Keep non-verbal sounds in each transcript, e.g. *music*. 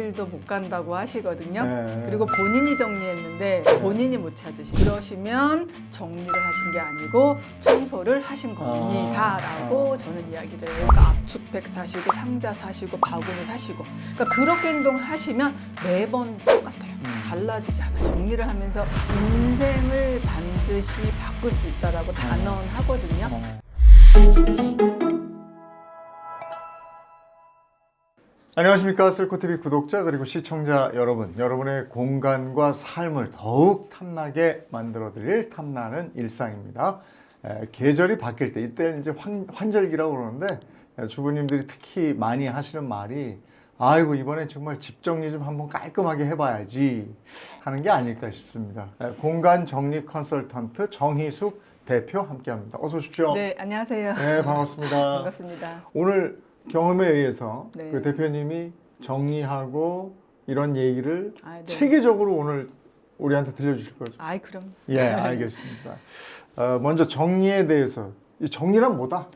3일도 못 간다고 하시거든요. 네. 그리고 본인이 정리했는데 본인이 못 찾으시. 그러시면 정리를 하신 게 아니고 청소를 하신 겁니다라고 저는 이야기를 해요. 그러니까 압축팩 사시고 상자 사시고 바구니 사시고. 그러니까 그렇게 행동하시면 매번 똑같아요. 음. 달라지지 않아요. 정리를 하면서 인생을 반드시 바꿀 수 있다라고 단언하거든요. 안녕하십니까. 쓸코TV 구독자 그리고 시청자 여러분. 여러분의 공간과 삶을 더욱 탐나게 만들어 드릴 탐나는 일상입니다. 에, 계절이 바뀔 때 이때는 이제 환, 환절기라고 그러는데 에, 주부님들이 특히 많이 하시는 말이 아이고 이번에 정말 집 정리 좀 한번 깔끔하게 해봐야지. 하는 게 아닐까 싶습니다. 에, 공간 정리 컨설턴트 정희숙 대표 함께합니다. 어서 오십시오. 네, 안녕하세요. 네, 반갑습니다. *laughs* 반갑습니다. 오늘 경험에 의해서 네. 그 대표님이 정리하고 이런 얘기를 아, 네. 체계적으로 오늘 우리한테 들려주실 거죠. 아이 그럼. 예, 알겠습니다. 어, 먼저 정리에 대해서 이 정리란 뭐다?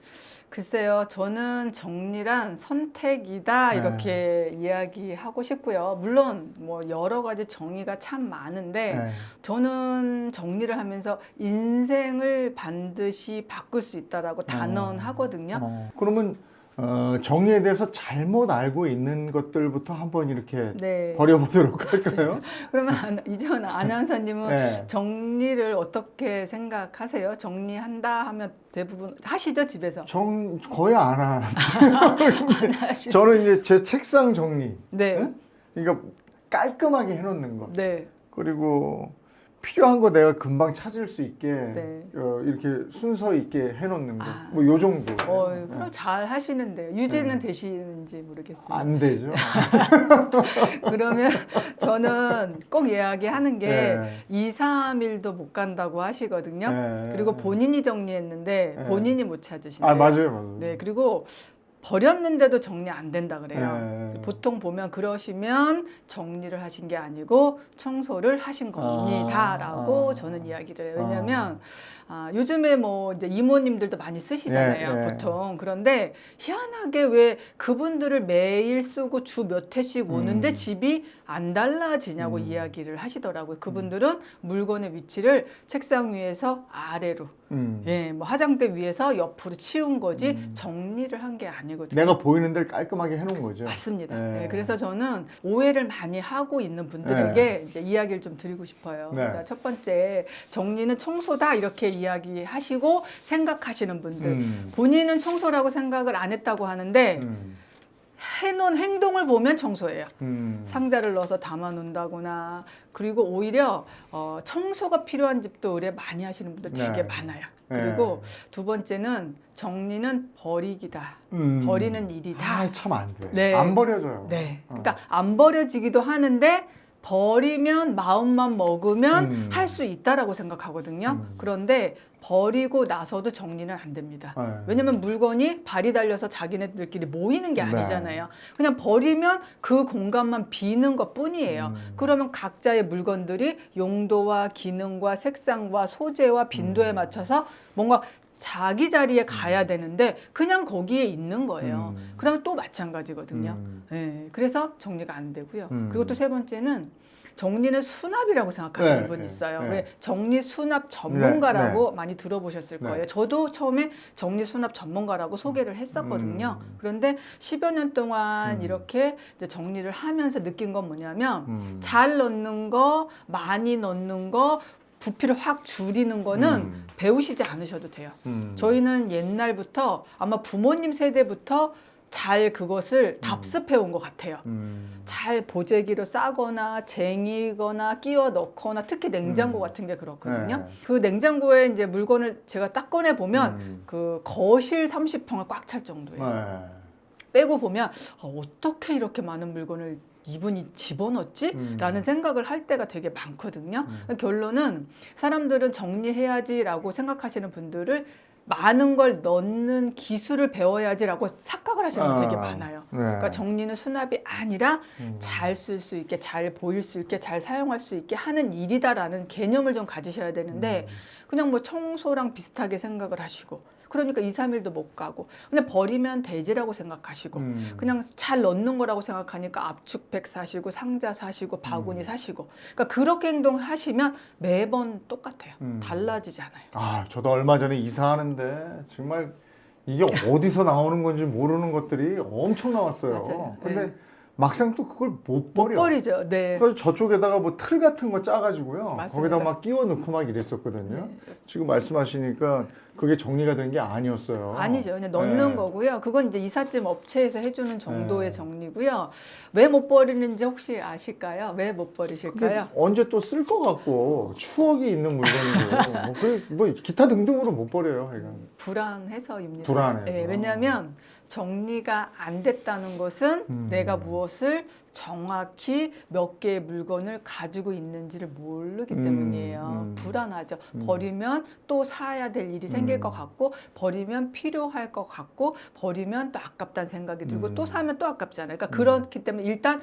글쎄요, 저는 정리란 선택이다 네. 이렇게 이야기하고 싶고요. 물론 뭐 여러 가지 정의가 참 많은데 네. 저는 정리를 하면서 인생을 반드시 바꿀 수 있다라고 단언하거든요. 어, 그러면 어, 정리에 대해서 잘못 알고 있는 것들부터 한번 이렇게 네. 버려보도록 *laughs* 할까요? 그러면 안- 이전 아나운서님은 네. 정리를 어떻게 생각하세요? 정리한다 하면 대부분 하시죠 집에서? 정 거의 안 하. *laughs* 안 하시. 저는 이제 제 책상 정리. 네. 응? 그러니까 깔끔하게 해놓는 거. 네. 그리고 필요한 거 내가 금방 찾을 수 있게 네. 어, 이렇게 순서 있게 해놓는 거. 아. 뭐 요 정도. 어, 네. 그럼 잘 하시는데요. 유지는 네. 되시는지 모르겠어요. 안 되죠. *laughs* 그러면 저는 꼭 이야기하는 게 네. 2, 3일도 못 간다고 하시거든요. 네. 그리고 본인이 정리했는데 네. 본인이 못 찾으신대요. 아 맞아요, 맞아요. 네, 그리고 버렸는데도 정리 안 된다 그래요. 네. 보통 보면 그러시면 정리를 하신 게 아니고 청소를 하신 겁니다라고 아. 저는 이야기를 해요. 왜냐하면 아, 요즘에 뭐 이제 이모님들도 많이 쓰시잖아요, 예, 예. 보통. 그런데 희한하게 왜 그분들을 매일 쓰고 주 몇 회씩 오는데 음. 집이 안 달라지냐고 음. 이야기를 하시더라고요. 그분들은 물건의 위치를 책상 위에서 아래로, 음. 예, 뭐 화장대 위에서 옆으로 치운 거지 음. 정리를 한 게 아니거든요. 내가 보이는 데를 깔끔하게 해놓은 거죠. 맞습니다. 네. 네, 그래서 저는 오해를 많이 하고 있는 분들에게 이제 이야기를 좀 드리고 싶어요. 네. 그러니까 첫 번째 정리는 청소다 이렇게 이야기하시고 생각하시는 분들. 음. 본인은 청소라고 생각을 안 했다고 하는데 음. 해놓은 행동을 보면 청소예요. 음. 상자를 넣어서 담아 놓는다거나 그리고 오히려 어, 청소가 필요한 집도 의뢰 많이 하시는 분들 되게 네. 많아요. 네. 그리고 두 번째는 정리는 버리기다. 음. 버리는 일이다. 아, 참안 돼. 네. 안 버려져요. 네. 어. 그러니까 안 버려지기도 하는데 버리면 마음만 먹으면 음. 할 수 있다라고 생각하거든요. 음. 그런데 버리고 나서도 정리는 안 됩니다. 네. 왜냐면 물건이 발이 달려서 자기네들끼리 모이는 게 네. 아니잖아요. 그냥 버리면 그 공간만 비는 것 뿐이에요. 음. 그러면 각자의 물건들이 용도와 기능과 색상과 소재와 빈도에 음. 맞춰서 뭔가 자기 자리에 가야 되는데 그냥 거기에 있는 거예요. 음. 그러면 또 마찬가지거든요. 음. 네, 그래서 정리가 안 되고요. 음. 그리고 또 세 번째는 정리는 수납이라고 생각하시는 네, 분 네, 있어요. 네. 왜 정리 수납 전문가라고 많이 들어보셨을 네. 거예요. 저도 처음에 정리 수납 전문가라고 소개를 했었거든요. 음. 그런데 10여 년 동안 음. 이렇게 이제 정리를 하면서 느낀 건 뭐냐면 음. 잘 넣는 거, 많이 넣는 거, 부피를 확 줄이는 거는 음. 배우시지 않으셔도 돼요. 음. 저희는 옛날부터 아마 부모님 세대부터 잘 그것을 답습해 온 것 같아요. 음. 잘 보재기로 싸거나 쟁이거나 끼워 넣거나 특히 냉장고 음. 같은 게 그렇거든요. 네. 그 냉장고에 이제 물건을 제가 딱 꺼내 보면 음. 그 거실 30평을 꽉 찰 정도예요. 네. 빼고 보면 아, 어떻게 이렇게 많은 물건을 이분이 집어넣지? 음. 라는 생각을 할 때가 되게 많거든요. 음. 결론은 사람들은 정리해야지라고 생각하시는 분들을 많은 걸 넣는 기술을 배워야지라고 착각을 하시는 분 되게 아, 많아요. 네. 그러니까 정리는 수납이 아니라 음. 잘쓸 수 있게, 잘 보일 수 있게, 잘 사용할 수 있게 하는 일이다라는 개념을 좀 가지셔야 되는데 음. 그냥 뭐 청소랑 비슷하게 생각을 하시고 그러니까 2, 3일도 못 가고 그냥 버리면 돼지라고 생각하시고 음. 그냥 잘 넣는 거라고 생각하니까 압축팩 사시고 상자 사시고 바구니 음. 사시고 그러니까 그렇게 행동하시면 매번 똑같아요. 음. 달라지지 않아요. 아, 저도 얼마 전에 이사하는데 정말 이게 어디서 나오는 건지 모르는 것들이 엄청 나왔어요. 맞아요. 근데 네. 막상 또 그걸 못 버려. 버리죠. 네. 그래서 저쪽에다가 뭐 틀 같은 거 짜가지고요. 맞습니다. 거기다 막 끼워 넣고 막 이랬었거든요. 네. 지금 말씀하시니까 그게 정리가 된 게 아니었어요. 아니죠. 그냥 넣는 네. 거고요. 그건 이제 이삿짐 업체에서 해주는 정도의 네. 정리고요. 왜 못 버리는지 혹시 아실까요? 왜 못 버리실까요? 언제 또 쓸 것 같고 추억이 있는 물건이고 뭐, 그, 뭐 기타 등등으로 못 버려요. 이건. 불안해서입니다. 불안해서. 네, 왜냐하면 정리가 안 됐다는 것은 음. 내가 무엇을 정확히 몇 개의 물건을 가지고 있는지를 모르기 음, 때문이에요. 음. 불안하죠. 음. 버리면 또 사야 될 일이 생길 음. 것 같고 버리면 필요할 것 같고 버리면 또 아깝다는 생각이 들고 음. 또 사면 또 아깝잖아요. 그러니까 음. 그렇기 때문에 일단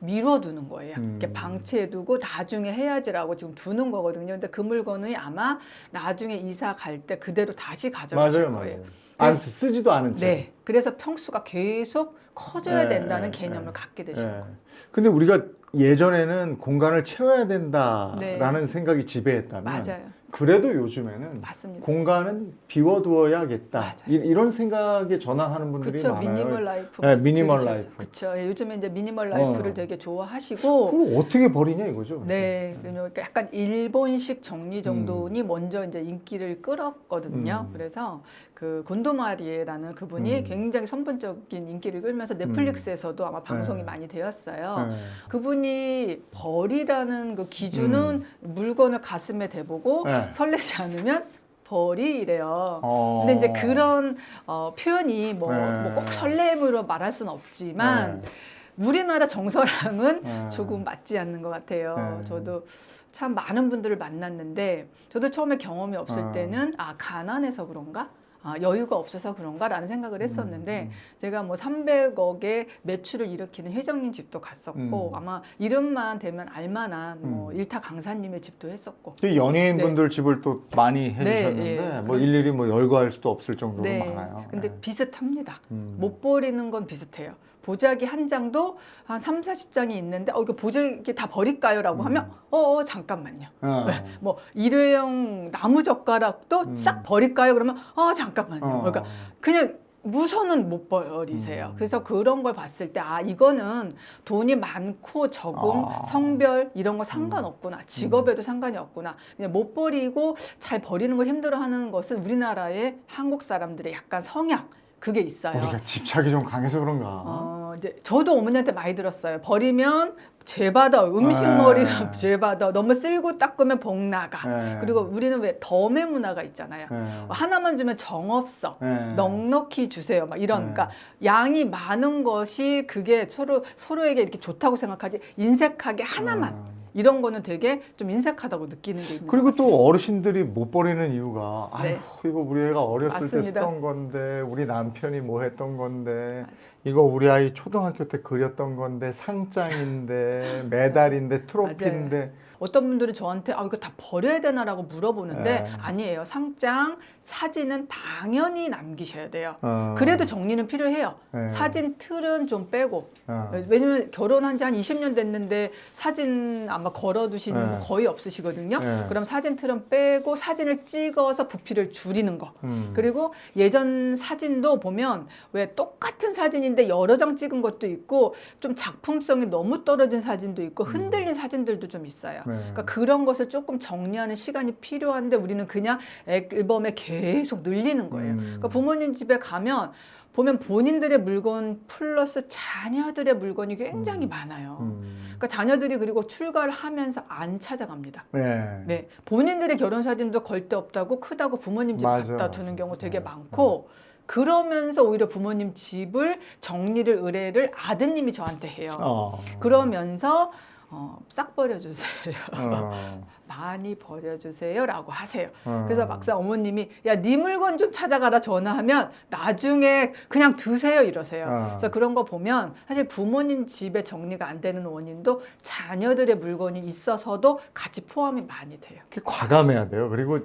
미뤄두는 거예요. 음. 이렇게 방치해두고 나중에 해야지라고 지금 두는 거거든요. 근데 그 물건이 아마 나중에 이사 갈 때 그대로 다시 가져가실 맞아요, 거예요. 맞아요. 안 쓰- 쓰지도 않은 채. 네. 그래서 평수가 계속 커져야 네, 된다는 네, 개념을 네. 갖게 예. 거예요. 근데 우리가 예전에는 공간을 채워야 된다라는 네. 생각이 지배했다면 맞아요. 그래도 요즘에는 맞습니다. 공간은 비워두어야겠다 맞아요. 이, 이런 생각에 전환하는 분들이 그렇죠. 많아요. 미니멀 라이프. 네, 미니멀 라이프. 그렇죠. 요즘에 이제 미니멀 라이프를 어. 되게 좋아하시고 그걸 어떻게 버리냐 이거죠. 네, 그러니까 약간 일본식 정리 정돈이 먼저 이제 인기를 끌었거든요. 음. 그래서 그 곤도마리에라는 그분이 음. 굉장히 선분적인 인기를 끌면서 넷플릭스에서도 아마 방송이 네. 많이 되었어요. 네. 그분이 벌이라는 그 기준은 물건을 가슴에 대보고 음. 네. 설레지 않으면 벌이래요. 어. 근데 이제 그런 어, 표현이 뭐 네. 꼭 설렘으로 말할 수는 없지만 네. 우리나라 정서랑은 네. 조금 맞지 않는 것 같아요. 네. 저도 참 많은 분들을 만났는데 저도 처음에 경험이 없을 어. 때는 아 가난해서 그런가? 아, 여유가 없어서 그런가라는 생각을 했었는데 음, 제가 뭐 300억의 매출을 일으키는 회장님 집도 갔었고 음. 아마 이름만 되면 알만한 뭐 음. 일타 강사님의 집도 했었고 그 연예인분들 집을 또 많이 해주셨는데 네, 예. 뭐 일일이 뭐 열거할 수도 없을 정도로 네. 많아요. 근데 네. 비슷합니다. 음. 못 버리는 건 비슷해요. 보자기 한 장도 한 3, 40장이 있는데 어 이거 보자기 다 버릴까요 라고 음. 하면 어, 어 잠깐만요. 어. *laughs* 뭐 일회용 나무 젓가락도 음. 싹 버릴까요? 그러면 어 잠깐만요. 어. 그러니까 그냥 무선은 못 버리세요. 음. 그래서 그런 걸 봤을 때 아 이거는 돈이 많고 적음, 아. 음. 성별 이런 거 상관없구나. 직업에도 상관이 없구나. 그냥 못 버리고 잘 버리는 걸 힘들어 하는 것은 우리나라의 한국 사람들의 약간 성향 그게 있어요. 우리가 집착이 좀 강해서 그런가. 어, 이제 저도 어머니한테 많이 들었어요. 버리면 죄 받아. 음식 네. 버리면 죄받아. 너무 쓸고 닦으면 복 나가. 네. 그리고 우리는 왜 덤의 문화가 있잖아요. 네. 하나만 주면 정 없어. 네. 넉넉히 주세요. 막 이런. 네. 그러니까 양이 많은 것이 그게 서로 서로에게 이렇게 좋다고 생각하지. 인색하게 하나만. 어. 이런 거는 되게 좀 인색하다고 느끼는 게 있는 그리고 또 어르신들이 못 버리는 이유가 네. 아휴 이거 우리 애가 어렸을 때 맞습니다. 쓰던 건데 우리 남편이 뭐 했던 건데 맞아. 이거 우리 아이 초등학교 때 그렸던 건데 상장인데 *laughs* 메달인데 트로피인데 어떤 분들은 저한테 아 이거 다 버려야 되나라고 물어보는데 네. 아니에요. 상장, 사진은 당연히 남기셔야 돼요. 어. 그래도 정리는 필요해요. 네. 사진 틀은 좀 빼고. 어. 왜냐면 결혼한 지 한 20년 됐는데 사진 아마 걸어두시는 네. 분 거의 없으시거든요. 네. 그럼 사진 틀은 빼고 사진을 찍어서 부피를 줄이는 거. 음. 그리고 예전 사진도 보면 왜 똑같은 사진인데 여러 장 찍은 것도 있고 좀 작품성이 너무 떨어진 사진도 있고 흔들린 사진들도 좀 있어요. 네. 그러니까 그런 것을 조금 정리하는 시간이 필요한데 우리는 그냥 앨범에 계속 늘리는 거예요. 음. 그러니까 부모님 집에 가면 보면 본인들의 물건 플러스 자녀들의 물건이 굉장히 음. 많아요. 음. 그러니까 자녀들이 그리고 출가를 하면서 안 찾아갑니다. 네. 네, 본인들의 결혼 사진도 걸 데 없다고 크다고 부모님 집 맞아, 갖다. 두는 경우 되게 네, 많고 그러면서 오히려 부모님 집을 정리를 의뢰를 아드님이 저한테 해요. 어. 그러면서 어, 싹 버려주세요. 어. *laughs* 많이 버려주세요라고 하세요. 어. 그래서 막상 어머님이 야 네 물건 좀 찾아가라 전화하면 나중에 그냥 두세요 이러세요. 어. 그래서 그런 거 보면 사실 부모님 집에 정리가 안 되는 원인도 자녀들의 물건이 있어서도 같이 포함이 많이 돼요. 이렇게 과감해야 돼요. 그리고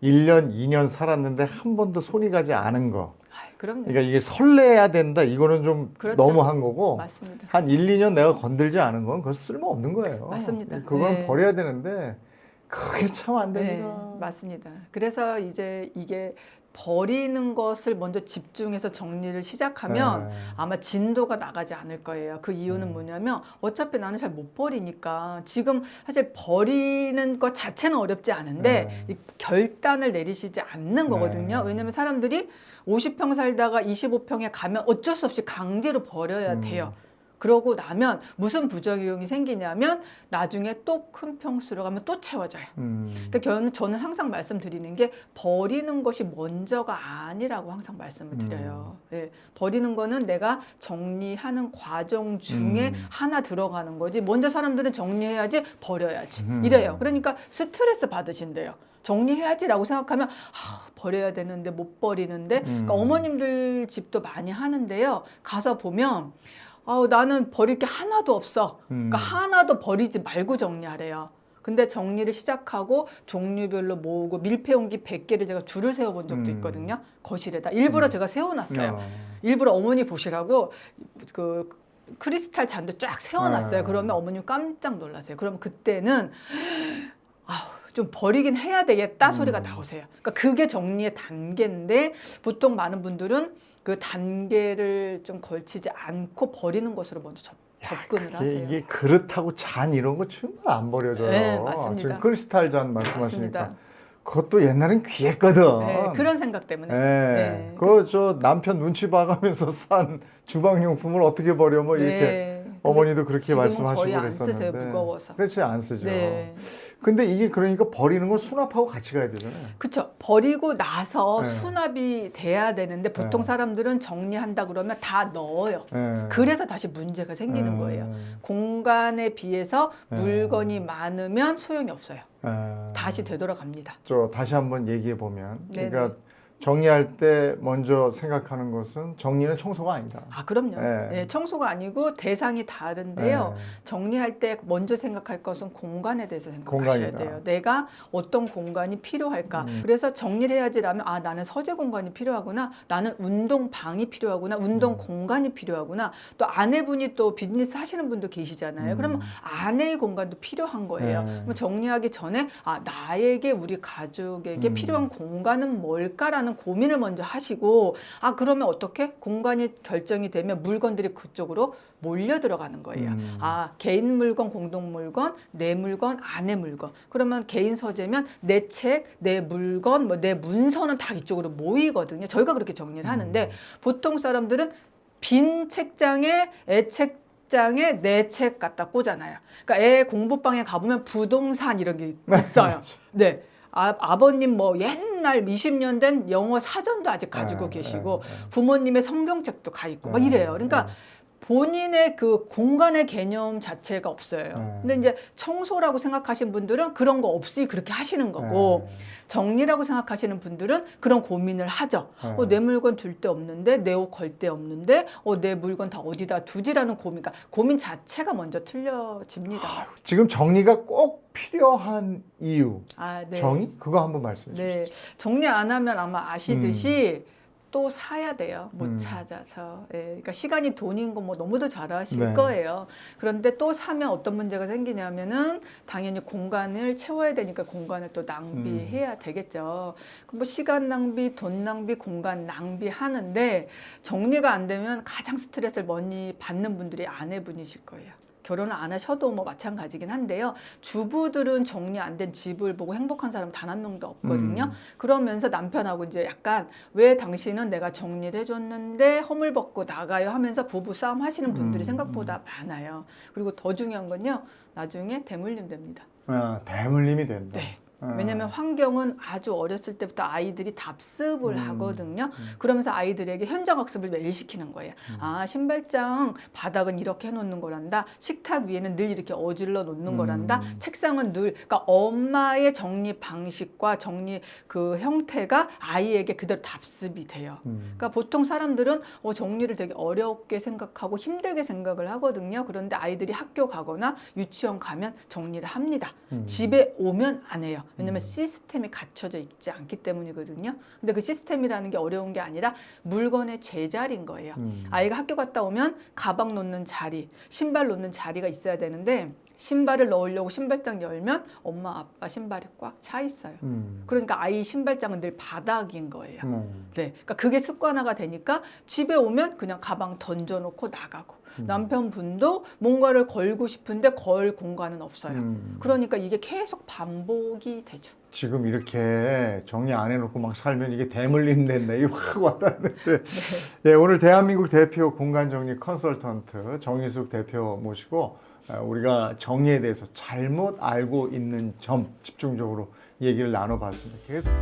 1년, 2년 살았는데 한 번도 손이 가지 않은 거. 아, 그럼요. 그러니까 이게 설레야 된다. 이거는 좀 그렇죠. 너무한 거고. 맞습니다. 한 1, 2년 내가 건들지 않은 건 그건 쓸모 없는 거예요. 맞습니다. 그건 네. 버려야 되는데 그게 참안 네, 됩니다. 맞습니다. 그래서 이제 이게 버리는 것을 먼저 집중해서 정리를 시작하면 네. 아마 진도가 나가지 않을 거예요. 그 이유는 음. 뭐냐면 어차피 나는 잘 못 버리니까 지금 사실 버리는 것 자체는 어렵지 않은데 네. 이 결단을 내리시지 않는 거거든요. 네. 왜냐하면 사람들이 50평 살다가 25평에 가면 어쩔 수 없이 강제로 버려야 음. 돼요. 그러고 나면 무슨 부작용이 생기냐면 나중에 또 큰 평수로 가면 또 채워져요. 음. 근데 저는, 저는 항상 말씀드리는 게 버리는 것이 먼저가 아니라고 항상 말씀을 음. 드려요. 예, 버리는 거는 내가 정리하는 과정 중에 음. 하나 들어가는 거지. 먼저 사람들은 정리해야지 버려야지 음. 이래요. 그러니까 스트레스 받으신대요. 정리해야지라고 생각하면 아, 버려야 되는데 못 버리는데 그러니까 음. 어머님들 집도 많이 하는데요. 가서 보면 아, 나는 버릴 게 하나도 없어. 음. 그러니까 하나도 버리지 말고 정리하래요. 근데 정리를 시작하고 종류별로 모으고 밀폐용기 100개를 제가 줄을 세워본 적도 음. 있거든요. 거실에다. 일부러 음. 제가 세워놨어요. 어. 일부러 어머니 보시라고 그 크리스탈 잔도 쫙 세워놨어요. 아. 그러면 어머님 깜짝 놀라세요. 그러면 그때는 아우 좀 버리긴 해야 되겠다 소리가 음. 나오세요. 그러니까 그게 정리의 단계인데 보통 많은 분들은 그 단계를 좀 걸치지 않고 버리는 것으로 먼저 접, 접근을 이게, 하세요. 이게 그릇하고 잔 이런 거 정말 안 버려져요. 네, 맞습니다. 지금 크리스탈 잔 말씀하시니까 맞습니다. 그것도 옛날엔 귀했거든. 네, 그런 생각 때문에. 예. 네. 그저 남편 눈치 봐가면서 산 주방용품을 어떻게 버려 뭐 이렇게 네. 어머니도 그렇게 지금은 말씀하시고 거의 안 그랬었는데 쓰세요, 무거워서. 그렇지 안 쓰죠. 네. 근데 이게 그러니까 버리는 건 수납하고 같이 가야 되잖아요. 그렇죠. 버리고 나서 네. 수납이 돼야 되는데 보통 네. 사람들은 정리한다 그러면 다 넣어요. 예. 그래서 다시 문제가 생기는 음. 거예요. 공간에 비해서 네. 물건이 많으면 소용이 없어요. 예. 다시 되돌아갑니다. 저 다시 한번 얘기해 보면 네네. 그러니까 정리할 때 먼저 생각하는 것은 정리는 청소가 아니다. 아 그럼요. 네. 예, 청소가 아니고 대상이 다른데요. 예. 정리할 때 먼저 생각할 것은 공간에 대해서 생각하셔야 공간이다. 돼요. 내가 어떤 공간이 필요할까. 음. 그래서 정리를 해야지라면 아 나는 서재 공간이 필요하구나. 나는 운동 방이 필요하구나. 운동 음. 공간이 필요하구나. 또 아내분이 또 비즈니스 하시는 분도 계시잖아요. 음. 그러면 아내의 공간도 필요한 거예요. 네. 그럼 정리하기 전에 아 나에게 우리 가족에게 음. 필요한 공간은 뭘까라는 고민을 먼저 하시고 아 그러면 어떻게 공간이 결정이 되면 물건들이 그쪽으로 몰려 들어가는 거예요. 음. 아 개인 물건, 공동 물건, 내 물건, 아내 물건. 그러면 개인 서재면 내 책, 내 물건, 뭐 내 문서는 다 이쪽으로 모이거든요. 저희가 그렇게 정리를 하는데 음. 보통 사람들은 빈 책장에 애 책장에 내 책 갖다 꽂아놔요. 그러니까 애 공부방에 가보면 부동산 이런 게 있어요. *laughs* 네. 아, 아버님 뭐 옛날 20년 된 영어 사전도 아직 가지고 네, 계시고 네, 네. 부모님의 성경책도 가 있고 막 네, 이래요. 그러니까 네. 본인의 그 공간의 개념 자체가 없어요. 네. 근데 이제 청소라고 생각하신 분들은 그런 거 없이 그렇게 하시는 거고 정리라고 생각하시는 분들은 그런 고민을 하죠. 네. 어, 내 물건 둘 데 없는데 내 옷 걸 데 없는데 어, 내 물건 다 어디다 두지라는 고민. 그러니까 고민 자체가 먼저 틀려집니다. 지금 정리가 꼭 필요한 이유 아, 네. 정의 그거 한번 말씀해 주시죠. 네. 정리 안 하면 아마 아시듯이 또 사야 돼요. 못 음. 찾아서. 예. 그러니까 시간이 돈인 거 뭐 너무도 잘 아실 네. 거예요. 그런데 또 사면 어떤 문제가 생기냐면은 당연히 공간을 채워야 되니까 공간을 또 낭비해야 음. 되겠죠. 그뭐 시간 낭비, 돈 낭비, 공간 낭비 하는데 정리가 안 되면 가장 스트레스를 많이 받는 분들이 아내분이실 거예요. 결혼을 안 하셔도 뭐 마찬가지긴 한데요. 주부들은 정리 안 된 집을 보고 행복한 사람 단 한 명도 없거든요. 음. 그러면서 남편하고 이제 약간 왜 당신은 내가 정리를 해줬는데 허물 벗고 나가요 하면서 부부 싸움 하시는 분들이 음, 생각보다 많아요. 그리고 더 중요한 건요. 나중에 대물림 됩니다. 아, 대물림이 된다. 네. 아. 왜냐하면 환경은 아주 어렸을 때부터 아이들이 답습을 음, 하거든요. 음. 그러면서 아이들에게 현장 학습을 매일 시키는 거예요. 음. 아 신발장 바닥은 이렇게 해놓는 거란다. 식탁 위에는 늘 이렇게 어질러 놓는 음. 거란다. 책상은 늘 그러니까 엄마의 정리 방식과 정리 그 형태가 아이에게 그대로 답습이 돼요. 음. 그러니까 보통 사람들은 어, 정리를 되게 어렵게 생각하고 힘들게 생각을 하거든요. 그런데 아이들이 학교 가거나 유치원 가면 정리를 합니다. 음. 집에 오면 안 해요. 왜냐면 시스템이 갖춰져 있지 않기 때문이거든요. 근데 그 시스템이라는 게 어려운 게 아니라 물건의 제자리인 거예요. 음. 아이가 학교 갔다 오면 가방 놓는 자리, 신발 놓는 자리가 있어야 되는데 신발을 넣으려고 신발장 열면 엄마 아빠 신발이 꽉 차 있어요. 음. 그러니까 아이 신발장은 늘 바닥인 거예요. 음. 네, 그러니까 그게 습관화가 되니까 집에 오면 그냥 가방 던져놓고 나가고 음. 남편분도 뭔가를 걸고 싶은데 걸 공간은 없어요. 음. 그러니까 이게 계속 반복이 되죠. 지금 이렇게 정리 안 해놓고 막 살면 이게 대물림 된다. 이게 확 와닿는데. *laughs* 예, 오늘 대한민국 대표 공간 정리 컨설턴트 정희숙 대표 모시고 아, 우리가 정리에 대해서 잘못 알고 있는 점 집중적으로 얘기를 나눠봤습니다. 계속